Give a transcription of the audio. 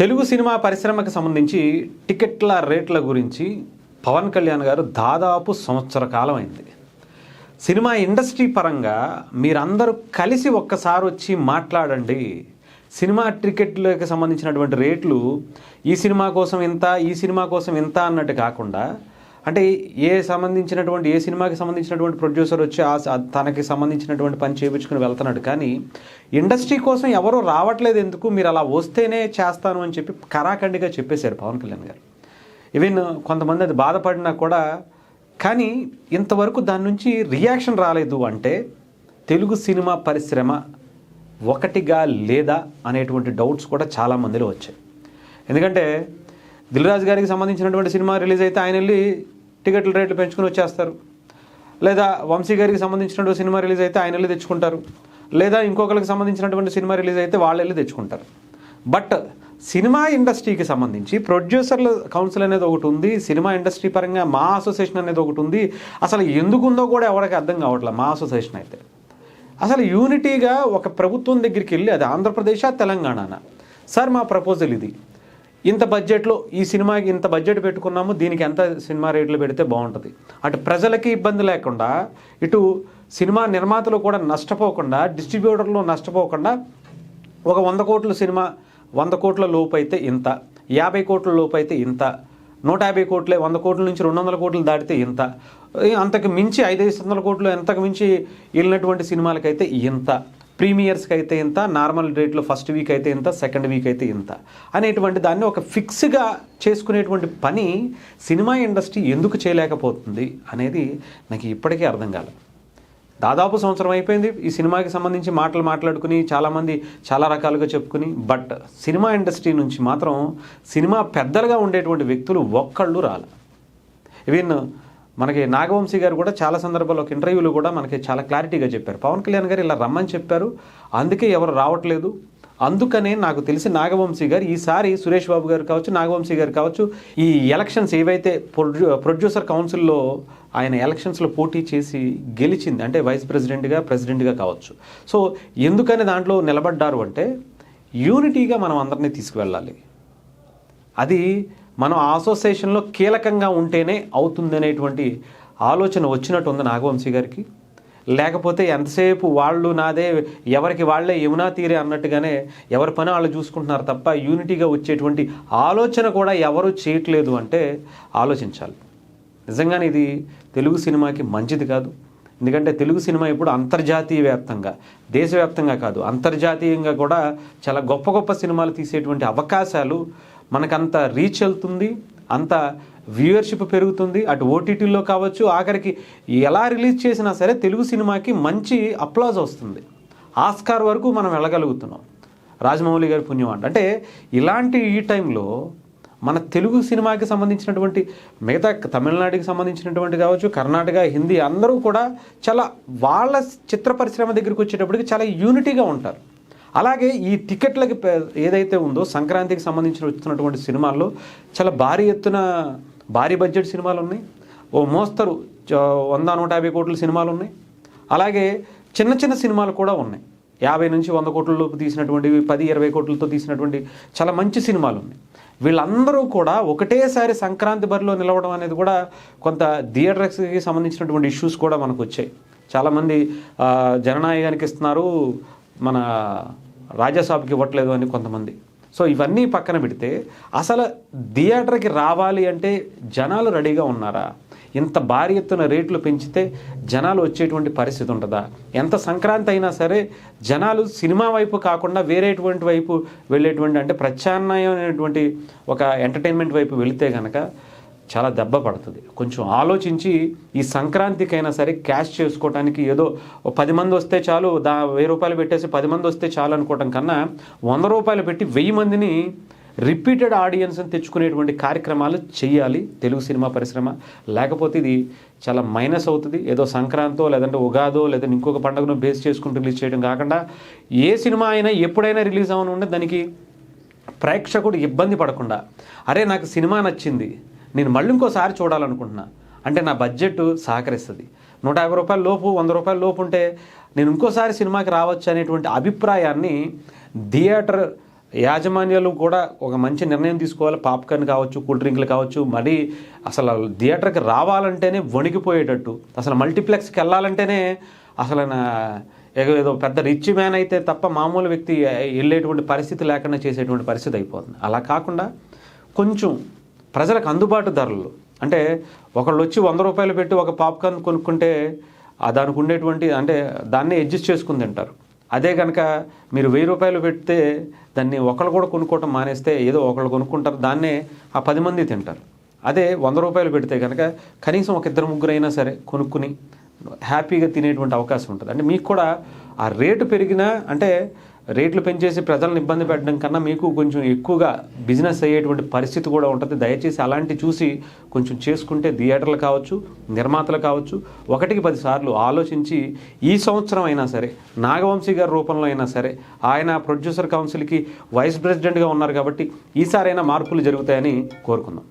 Telugu cinema పరిశ్రమకు సంబంధించి టికెట్ల రేట్ల గురించి పవన్ కళ్యాణ్ గారు దాదాపు సంవత్సర కాలం అయింది సినిమా ఇండస్ట్రీ పరంగా మీరందరూ కలిసి ఒక్కసారి వచ్చి మాట్లాడండి. సినిమా టికెట్లకు సంబంధించినటువంటి రేట్లు ఈ సినిమా కోసం ఇంత ఈ సినిమా కోసం ఇంత అన్నట్టు కాకుండా అంటే ఏ సంబంధించినటువంటి ఏ సినిమాకి సంబంధించినటువంటి ప్రొడ్యూసర్ వచ్చి ఆ తనకి సంబంధించినటువంటి పని చేయించుకుని వెళ్తున్నాడు. కానీ ఇండస్ట్రీ కోసం ఎవరు రావట్లేదు ఎందుకు? మీరు అలా వస్తేనే చేస్తాను అని చెప్పి కరాఖండిగా చెప్పేశారు పవన్ కళ్యాణ్ గారు. ఈవెన్ కొంతమంది అది బాధపడినా కూడా కానీ ఇంతవరకు దాని నుంచి రియాక్షన్ రాలేదు అంటే తెలుగు సినిమా పరిశ్రమ ఒకటిగా లేదా అనేటువంటి డౌట్స్ కూడా చాలా మందిలో వచ్చాయి. ఎందుకంటే దిల్రాజు గారికి సంబంధించినటువంటి సినిమా రిలీజ్ అయితే ఆయన వెళ్ళి టికెట్ల రేట్లు పెంచుకుని వచ్చేస్తారు. లేదా వంశీ గారికి సంబంధించినటువంటి సినిమా రిలీజ్ అయితే ఆయన వెళ్ళి తెచ్చుకుంటారు. లేదా ఇంకొకరికి సంబంధించినటువంటి సినిమా రిలీజ్ అయితే వాళ్ళు వెళ్ళి తెచ్చుకుంటారు. బట్ సినిమా ఇండస్ట్రీకి సంబంధించి ప్రొడ్యూసర్ల కౌన్సిల్ అనేది ఒకటి ఉంది. సినిమా ఇండస్ట్రీ పరంగా మా అసోసియేషన్ అనేది ఒకటి ఉంది. అసలు ఎందుకుందో కూడా ఎవరికి అర్థం కావట్లేదు మా అసోసియేషన్ అయితే. అసలు యూనిటీగా ఒక ప్రభుత్వం దగ్గరికి వెళ్ళి అది ఆంధ్రప్రదేశ్ తెలంగాణ సార్ మా ప్రపోజల్ ఇది. ఇంత బడ్జెట్లో ఈ సినిమాకి ఇంత బడ్జెట్ పెట్టుకున్నాము దీనికి ఎంత సినిమా రేట్లు పెడితే బాగుంటుంది. అటు ప్రజలకి ఇబ్బంది లేకుండా ఇటు సినిమా నిర్మాతలు కూడా నష్టపోకుండా డిస్ట్రిబ్యూటర్లు నష్టపోకుండా ఒక వంద కోట్ల సినిమా వంద కోట్ల లోపు అయితే ఇంత యాభై కోట్ల లోపు అయితే ఇంత నూట యాభై కోట్లే వంద కోట్ల నుంచి రెండు వందల కోట్లు దాటితే ఇంత అంతకు మించి ఐదు వందల కోట్లు ఎంతకు మించి వెళ్ళినటువంటి సినిమాలకైతే ఇంత. ప్రీమియర్స్కి అయితే ఇంత నార్మల్ రేట్లో ఫస్ట్ వీక్ అయితే ఇంత సెకండ్ వీక్ అయితే ఇంత. అనేటువంటి దాన్ని ఒక ఫిక్స్గా చేసుకునేటువంటి పని సినిమా ఇండస్ట్రీ ఎందుకు చేయలేకపోతుంది అనేది నాకు ఇప్పటికీ అర్థం కాలేదు దాదాపు సంవత్సరం అయిపోయింది ఈ సినిమాకి సంబంధించి మాటలు మాట్లాడుకుని చాలామంది చాలా రకాలుగా చెప్పుకుని బట్ సినిమా ఇండస్ట్రీ నుంచి మాత్రం సినిమా పెద్దలుగా ఉండేటువంటి వ్యక్తులు ఒక్కళ్ళు రాల. ఈవెన్ మనకి నాగవంశీ గారు కూడా చాలా సందర్భాల్లో ఒక ఇంటర్వ్యూలో కూడా మనకి చాలా క్లారిటీగా చెప్పారు. పవన్ కళ్యాణ్ గారు ఇలా రమ్మని చెప్పారు. అందుకే ఎవరు రావట్లేదు. అందుకనే నాకు తెలిసి నాగవంశీ గారు ఈసారి సురేష్ బాబు గారు కావచ్చు నాగవంశీ గారు కావచ్చు ఈ ఎలక్షన్స్ ఏవైతే ప్రొడ్యూ ప్రొడ్యూసర్ కౌన్సిల్లో ఆయన ఎలక్షన్స్లో పోటీ చేసి గెలిచింది అంటే వైస్ ప్రెసిడెంట్గా ప్రెసిడెంట్గా కావచ్చు. సో ఎందుకని దాంట్లో నిలబడ్డారు అంటే యూనిటీగా మనం అందరినీ తీసుకువెళ్ళాలి. అది మనం ఆ అసోసియేషన్లో కీలకంగా ఉంటేనే అవుతుంది అనేటువంటి ఆలోచన వచ్చినట్టు ఉంది నాగవంశీ గారికి. లేకపోతే ఎంతసేపు వాళ్ళు నాదే ఎవరికి వాళ్ళే యమునా తీరే అన్నట్టుగానే ఎవరి పని వాళ్ళు చూసుకుంటున్నారు తప్ప యూనిటీగా వచ్చేటువంటి ఆలోచన కూడా ఎవరు చేయట్లేదు అంటే ఆలోచించాలి. నిజంగానే ఇది తెలుగు సినిమాకి మంచిది కాదు. ఎందుకంటే తెలుగు సినిమా ఇప్పుడు అంతర్జాతీయ వ్యాప్తంగా దేశవ్యాప్తంగా కాదు అంతర్జాతీయంగా కూడా చాలా గొప్ప గొప్ప సినిమాలు తీసేటువంటి అవకాశాలు మనకంత రీచ్ వెళ్తుంది అంత వ్యూయర్షిప్ పెరుగుతుంది. అటు ఓటీటీలో కావచ్చు ఆఖరికి ఎలా రిలీజ్ చేసినా సరే తెలుగు సినిమాకి మంచి అప్లాజ్ వస్తుంది. ఆస్కార్ వరకు మనం వెళ్ళగలుగుతున్నాం. రాజమౌళి గారి పుణ్యం అంట అంటే ఇలాంటి ఈ టైంలో మన తెలుగు సినిమాకి సంబంధించినటువంటి మిగతా తమిళనాడుకి సంబంధించినటువంటి కావచ్చు కర్ణాటక హిందీ అందరూ కూడా చాలా వాళ్ళ చిత్ర పరిశ్రమ దగ్గరికి వచ్చేటప్పటికి చాలా యూనిటీగా ఉంటారు. అలాగే ఈ టికెట్లకి ఏదైతే ఉందో సంక్రాంతికి సంబంధించిన వచ్చినటువంటి సినిమాల్లో చాలా భారీ ఎత్తున భారీ బడ్జెట్ సినిమాలు ఉన్నాయి ఓ మోస్తరు వంద నూట యాభై కోట్ల సినిమాలు ఉన్నాయి అలాగే చిన్న చిన్న సినిమాలు కూడా ఉన్నాయి. యాభై నుంచి వంద కోట్లలోపు తీసినటువంటి పది ఇరవై కోట్లతో తీసినటువంటి చాలా మంచి సినిమాలు ఉన్నాయి వీళ్ళందరూ కూడా ఒకటేసారి సంక్రాంతి బరిలో నిలవడం అనేది కూడా కొంత థియేటర్స్కి సంబంధించినటువంటి ఇష్యూస్ కూడా మనకు వచ్చాయి. చాలామంది జననాయకానికి ఇస్తున్నారు మన రాజ్యసభకి ఇవ్వట్లేదు అని కొంతమంది. సో ఇవన్నీ పక్కన పెడితే అసలు థియేటర్కి రావాలి అంటే జనాలు రెడీగా ఉన్నారా? ఇంత భారీ ఎత్తున రేట్లు పెంచితే జనాలు వచ్చేటువంటి పరిస్థితి ఉంటుందా? ఎంత సంక్రాంతి అయినా సరే జనాలు సినిమా వైపు కాకుండా వేరేటువంటి వైపు వెళ్ళేటువంటి అంటే ప్రత్యామ్నాయమైనటువంటి ఒక ఎంటర్టైన్మెంట్ వైపు వెళితే కనుక చాలా దెబ్బ పడుతుంది. కొంచెం ఆలోచించి ఈ సంక్రాంతికైనా సరే క్యాష్ చేసుకోవడానికి ఏదో పది మంది వస్తే చాలు దా వెయ్యి రూపాయలు పెట్టేసి పది మంది వస్తే చాలు అనుకోవటం కన్నా వంద రూపాయలు పెట్టి వెయ్యి మందిని రిపీటెడ్ ఆడియన్స్ని తెచ్చుకునేటువంటి కార్యక్రమాలు చేయాలి తెలుగు సినిమా పరిశ్రమ. లేకపోతే ఇది చాలా మైనస్ అవుతుంది. ఏదో సంక్రాంతో లేదంటే ఉగాదో లేదంటే ఇంకొక పండుగను బేస్ చేసుకుని రిలీజ్ చేయడం కాకుండా ఏ సినిమా అయినా ఎప్పుడైనా రిలీజ్ అవ్వను ఉంటే దానికి ప్రేక్షకుడు ఇబ్బంది పడకుండా అరే నాకు సినిమా నచ్చింది. నేను మళ్ళీ ఇంకోసారి చూడాలనుకుంటున్నా. అంటే నా బడ్జెట్ సహకరిస్తుంది. నూట యాభై రూపాయల లోపు వంద రూపాయల లోపు ఉంటే నేను ఇంకోసారి సినిమాకి రావచ్చు అనేటువంటి అభిప్రాయాన్ని థియేటర్ యాజమాన్యాలు కూడా ఒక మంచి నిర్ణయం తీసుకోవాలి. పాప్కార్న్ కావచ్చు కూల్ డ్రింక్లు కావచ్చు. మరీ అసలు థియేటర్కి రావాలంటేనే వణికిపోయేటట్టు. అసలు మల్టీప్లెక్స్కి వెళ్ళాలంటేనే అసలు నా- ఏదో పెద్ద రిచ్ మ్యాన్ అయితే తప్ప మామూలు వ్యక్తి వెళ్ళేటువంటి పరిస్థితి లేకుండా చేసేటువంటి పరిస్థితి అయిపోతుంది. అలా కాకుండా కొంచెం ప్రజలకు అందుబాటు ధరలు. అంటే ఒకళ్ళు వచ్చి వంద రూపాయలు పెట్టి ఒక పాప్కార్న్ కొనుక్కుంటే దానికి ఉండేటువంటి అంటే దాన్ని అడ్జస్ట్ చేసుకుని తింటారు. అదే కనుక మీరు వెయ్యి రూపాయలు పెడితే దాన్ని ఒకళ్ళు కూడా కొనుక్కోవటం మానేస్తే ఏదో ఒకళ్ళు కొనుక్కుంటారు దాన్నే ఆ పది మంది తింటారు. అదే వంద రూపాయలు పెడితే కనుక కనీసం ఒక ఇద్దరు ముగ్గురు అయినా సరే కొనుక్కుని హ్యాపీగా తినేటువంటి అవకాశం ఉంటుంది. అంటే మీకు కూడా ఆ రేటు పెరిగినా అంటే రేట్లు పెంచేసి ప్రజలను ఇబ్బంది పెట్టడం కన్నా మీకు కొంచెం ఎక్కువగా బిజినెస్ అయ్యేటువంటి పరిస్థితి కూడా ఉంటుంది. దయచేసి అలాంటి చూసి కొంచెం చేసుకుంటే థియేటర్లు కావచ్చు నిర్మాతలు కావచ్చు ఒకటికి పదిసార్లు ఆలోచించి ఈ సంవత్సరం అయినా సరే నాగవంశీ గారి రూపంలో అయినా సరే ఆయన ప్రొడ్యూసర్ కౌన్సిల్కి వైస్ ప్రెసిడెంట్గా ఉన్నారు కాబట్టి ఈసారైనా మార్పులు జరుగుతాయని కోరుకుందాం.